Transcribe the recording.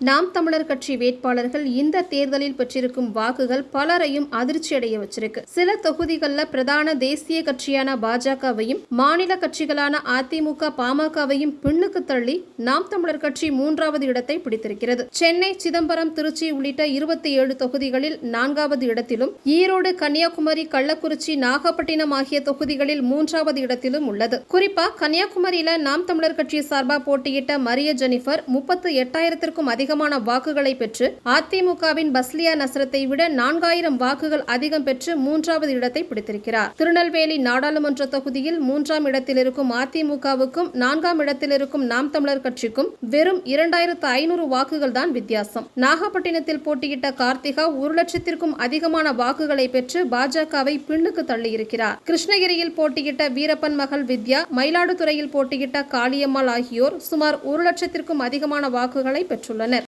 நாம் தமிழர் கட்சி வேட்பாளர்கள் இந்த தேர்தலில் பெற்றிருக்கும் வாக்குகள் பலரையும் அதிர்ச்சியடைய வச்சிருக்கு. சில தொகுதிகளில் பிரதான தேசிய கட்சியான பாஜகவையும் மாநில கட்சிகளான அதிமுக பாமகவையும் பின்னுக்கு தள்ளி நாம் தமிழர் கட்சி மூன்றாவது இடத்தை பிடித்திருக்கிறது. சென்னை சிதம்பரம் திருச்சி உள்ளிட்ட இருபத்தி ஏழு தொகுதிகளில் நான்காவது இடத்திலும் ஈரோடு கன்னியாகுமரி கள்ளக்குறிச்சி நாகப்பட்டினம் ஆகிய தொகுதிகளில் மூன்றாவது இடத்திலும் உள்ளது. குறிப்பா கன்னியாகுமரியில நாம் தமிழர் கட்சி சார்பா போட்டியிட்ட மரிய ஜெனிஃபர் முப்பத்து எட்டாயிரத்திற்கும் அதிகமான வாக்குகளை பெற்று அதிமுகவின் பஸ்லியா நசரத்தை விட நான்காயிரம் வாக்குகள் அதிகம் பெற்று மூன்றாவது இடத்தை பிடித்திருக்கிறார். திருநெல்வேலி நாடாளுமன்ற தொகுதியில் மூன்றாம் இடத்தில் இருக்கும் அதிமுகவுக்கும் நான்காம் இடத்தில் இருக்கும் நாம் தமிழர் கட்சிக்கும் வெறும் இரண்டாயிரத்து ஐநூறு வாக்குகள் தான் வித்தியாசம். நாகப்பட்டினத்தில் போட்டியிட்ட கார்த்திகா ஒரு லட்சத்திற்கும் அதிகமான வாக்குகளை பெற்று பாஜகவை பின்னுக்கு தள்ளியிருக்கிறார். கிருஷ்ணகிரியில் போட்டியிட்ட வீரப்பன் மகள் வித்யா மயிலாடுதுறையில் போட்டியிட்ட காளியம்மாள் ஆகியோர் சுமார் ஒரு லட்சத்திற்கும் அதிகமான வாக்குகளை பெற்றுள்ளனர்.